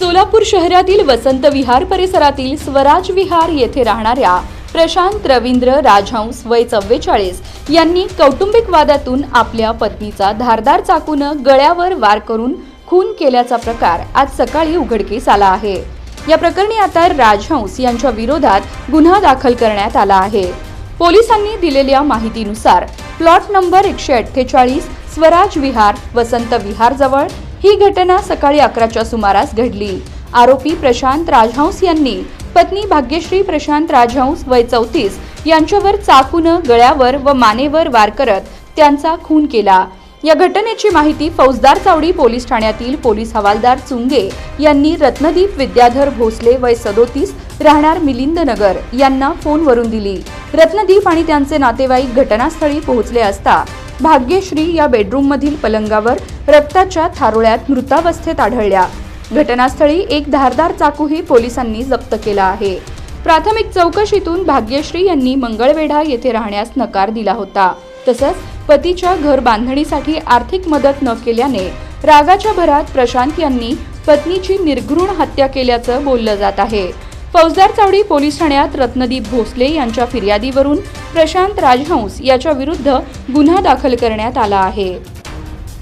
सोलापूर शहरातील वसंत विहार परिसरातील स्वराज विहार येथे राहणाऱ्या प्रशांत रवींद्र राजहंस वय चव्वेचाळीस यांनी कौटुंबिक वादातून आपल्या पत्नीचा धारदार चाकूनं गळ्यावर वार करून खून केल्याचा प्रकार आज सकाळी उघडकीस आला आहे. या प्रकरणी आता राजहंस यांच्या विरोधात गुन्हा दाखल करण्यात आला आहे. पोलिसांनी दिलेल्या माहितीनुसार प्लॉट नंबर एकशे अठ्ठेचाळीस स्वराज विहार वसंत विहार जवळ ही घटना सकाळी अकराच्या सुमारास घडली. आरोपी प्रशांत राजहंस यांनी पत्नी भाग्यश्री प्रशांत राजहंस वय चौतीस यांच्यावर चाकूनं गळ्यावर व मानेवर वार करत त्यांचा खून केला. या घटनेची माहिती फौजदार चावडी पोलीस ठाण्यातील पोलीस हवालदार चुंगे यांनी रत्नदीप विद्याधर भोसले वय सदोतीस राहणार मिलिंद नगर यांना फोनवरून दिली. रत्नदीप आणि त्यांचे नातेवाईक घटनास्थळी पोहोचले असता भाग्यश्री या बेडरूममधील पलंगावर रक्ताच्या थारोळ्यात मृतावस्थेत आढळल्या. घटनास्थळी एक धारदार चाकूही पोलिसांनी जप्त केला आहे. प्राथमिक चौकशीतून भाग्यश्री यांनी मंगळवेढा येथे राहण्यास नकार दिला होता. तसंच पतीच्या घर बांधणीसाठी आर्थिक मदत न केल्याने रागाच्या भरात प्रशांत यांनी पत्नीची निर्घृण हत्या केल्याचं बोललं जात आहे. फौजदार चावडी पोलीस ठाण्यात रत्नदीप भोसले यांच्या फिर्यादीवरून प्रशांत राजहंस याच्या विरुद्ध गुन्हा दाखल करण्यात आला आहे.